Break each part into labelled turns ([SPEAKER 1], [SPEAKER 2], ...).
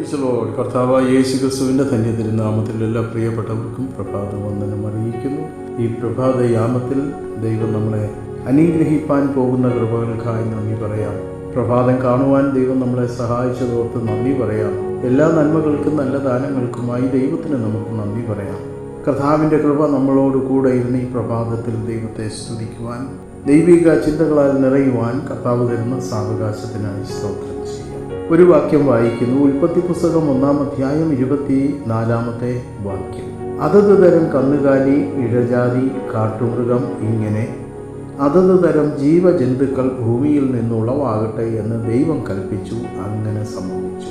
[SPEAKER 1] ഈശ്വലോട് കർത്താവ് യേശു ക്രിസ്തുവിന്റെ ധന്യ തിരുനാമത്തിൽ എല്ലാ പ്രിയപ്പെട്ടവർക്കും പ്രഭാത വന്ദനം അറിയിക്കുന്നു. ഈ പ്രഭാത യാമത്തിൽ ദൈവം നമ്മളെ അനുഗ്രഹിപ്പാൻ പോകുന്ന കൃപകൾക്കായി നന്ദി പറയാം. പ്രഭാതം കാണുവാൻ ദൈവം നമ്മളെ സഹായിച്ചതോർത്ത് നന്ദി പറയാം. എല്ലാ നന്മകൾക്കും നല്ല ദാനങ്ങൾക്കുമായി ദൈവത്തിന് നമുക്ക് നന്ദി പറയാം. കർത്താവിന്റെ കൃപ നമ്മളോട് കൂടെ ഇരുന്ന് ഈ പ്രഭാതത്തിൽ ദൈവത്തെ സ്തുതിക്കുവാൻ ദൈവിക ചിന്തകളാൽ നിറയുവാൻ കർത്താവ് തരുന്ന സാവകാശത്തിനായി സ്തോത്രം. ഒരു വാക്യം വായിക്കുന്നു. ഉൽപ്പത്തി പുസ്തകം ഒന്നാം അധ്യായം ഇരുപത്തി നാലാമത്തെ വാക്യം. അതത് തരം കന്നുകാലി ഇഴജാതി കാട്ടുമൃഗം ഇങ്ങനെ അതത് തരം ജീവജന്തുക്കൾ ഭൂമിയിൽ നിന്നുളവാകട്ടെ എന്ന് ദൈവം കൽപ്പിച്ചു അങ്ങനെ സംഭവിച്ചു.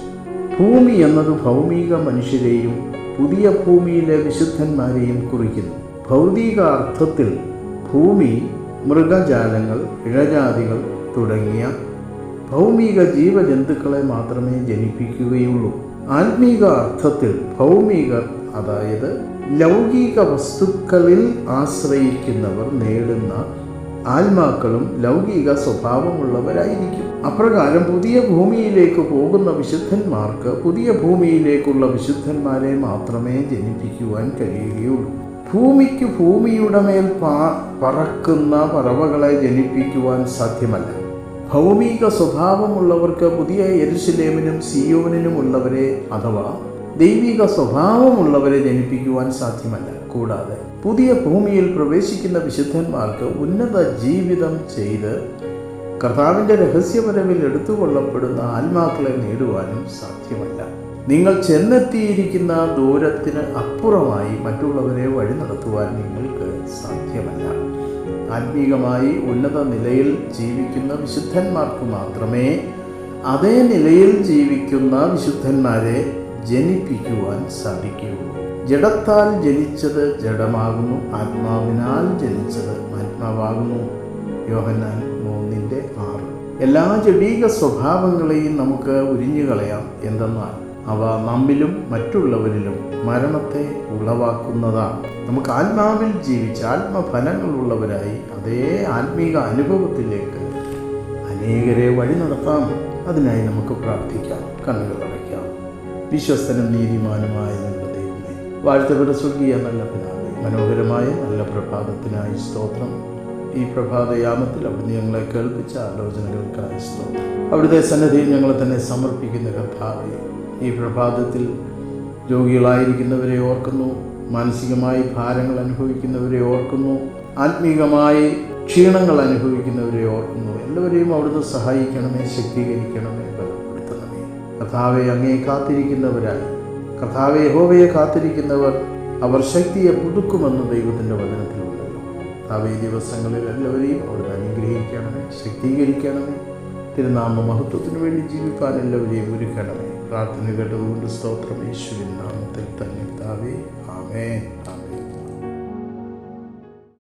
[SPEAKER 1] ഭൂമി എന്നത് ഭൗമിക മനുഷ്യരെയും പുതിയ ഭൂമിയിലെ വിശുദ്ധന്മാരെയും കുറിക്കുന്നു. ഭൗതിക അർത്ഥത്തിൽ ഭൂമി മൃഗജാലങ്ങൾ ഇഴജാതികൾ തുടങ്ങിയ ഭൗമിക ജീവജന്തുക്കളെ മാത്രമേ ജനിപ്പിക്കുകയുള്ളൂ. ആത്മീക അർത്ഥത്തിൽ ഭൗമികർ അതായത് ലൗകിക വസ്തുക്കളിൽ ആശ്രയിക്കുന്നവർ നേടുന്ന ആത്മാക്കളും ലൗകിക സ്വഭാവമുള്ളവരായിരിക്കും. അപ്രകാരം പുതിയ ഭൂമിയിലേക്ക് പോകുന്ന വിശുദ്ധന്മാർക്ക് പുതിയ ഭൂമിയിലേക്കുള്ള വിശുദ്ധന്മാരെ മാത്രമേ ജനിപ്പിക്കുവാൻ കഴിയുകയുള്ളൂ. ഭൂമിക്ക് ഭൂമിയുടെ മേൽ പറക്കുന്ന പറവകളെ ജനിപ്പിക്കുവാൻ സാധ്യമല്ല. ഭൗമിക സ്വഭാവമുള്ളവർക്ക് പുതിയ എരുസലേമിനും സിയോനിനും ഉള്ളവരെ അഥവാ ദൈവിക സ്വഭാവമുള്ളവരെ ജനിപ്പിക്കുവാൻ സാധ്യമല്ല. കൂടാതെ പുതിയ ഭൂമിയിൽ പ്രവേശിക്കുന്ന വിശുദ്ധന്മാർക്ക് ഉന്നത ജീവിതം ചെയ്ത് കർത്താവിന്റെ രഹസ്യപരവിൽ എടുത്തുകൊള്ളപ്പെടുന്ന ആത്മാക്കളെ നേടുവാനും സാധ്യമല്ല. നിങ്ങൾ ചെന്നെത്തിയിരിക്കുന്ന ദൂരത്തിന് അപ്പുറമായി മറ്റുള്ളവരെ വഴി നടത്തുവാൻ നിങ്ങൾക്ക് സാധ്യമല്ല. ആത്മീകമായി ഉന്നത നിലയിൽ ജീവിക്കുന്ന വിശുദ്ധന്മാർക്ക് മാത്രമേ അതേ നിലയിൽ ജീവിക്കുന്ന വിശുദ്ധന്മാരെ ജനിപ്പിക്കുവാൻ സാധിക്കുകയുള്ളൂ. ജഡത്താൽ ജനിച്ചത് ജഡമാകുന്നു ആത്മാവിനാൽ ജനിച്ചത് ആത്മാവാകുന്നു. യോഹന്നാൻ മൂന്നിന്റെ ആറ്. എല്ലാ ജഡീക സ്വഭാവങ്ങളെയും നമുക്ക് ഉരിഞ്ഞു കളയാം എന്തെന്നാൽ അവ നമ്മിലും മറ്റുള്ളവരിലും മരണത്തെ ഉളവാക്കുന്നതാണ്. നമുക്ക് ആത്മാവിൽ ജീവിച്ച് ആത്മഫലങ്ങളുള്ളവരായി അതേ ആത്മീക അനുഭവത്തിലേക്ക് അനേകരെ വഴി നടത്താം. അതിനായി നമുക്ക് പ്രാർത്ഥിക്കാം. കണ്ണുകൾ അടയ്ക്കാം. വിശ്വസ്തനും നീതിമാനുമായ നല്ല ദൈവമേ വാഴ്ത്തപ്പെട്ട സ്വർഗീയ നല്ല പിതാവേ മനോഹരമായ നല്ല പ്രഭാതത്തിനായി സ്തോത്രം. ഈ പ്രഭാതയാമത്തിൽ അവിടുന്ന് ഞങ്ങളെ കേൾപ്പിച്ച ആലോചനകൾക്കായി സ്തോത്രം. അവിടുത്തെ സന്നദ്ധിയിൽ ഞങ്ങളെ തന്നെ സമർപ്പിക്കുന്ന കർത്താവെ ഈ പ്രഭാതത്തിൽ രോഗികളായിരിക്കുന്നവരെ ഓർക്കുന്നു മാനസികമായി ഭാരങ്ങൾ അനുഭവിക്കുന്നവരെ ഓർക്കുന്നു ആത്മീകമായി ക്ഷീണങ്ങൾ അനുഭവിക്കുന്നവരെ ഓർക്കുന്നു. എല്ലാവരെയും അവിടുന്ന് സഹായിക്കണമേ ശക്തീകരിക്കണമേ ബലപ്പെടുത്തണമേ. കർത്താവെ അങ്ങേ കാത്തിരിക്കുന്നവരായി. കർത്താവെ ഹോവയെ കാത്തിരിക്കുന്നവർ അവർ ശക്തിയെ പുതുക്കുമെന്ന് ദൈവത്തിന്റെ വചനത്തിലുണ്ടല്ലോ കഥാവെ ഈ ദിവസങ്ങളിൽ എല്ലാവരെയും അവിടുന്ന് അനുഗ്രഹിക്കണമേ ശക്തീകരിക്കണമേ തിരുനാമ മഹത്വത്തിന് വേണ്ടി ജീവിക്കാൻ എല്ലാവരെയും ഒരുക്കണമേ. പ്രാർത്ഥന കേട്ടതുകൊണ്ട് സ്തോത്രം. യേശുവിൻ നാമത്തിൽ തന്നെ താവേ ആമേ ആമേ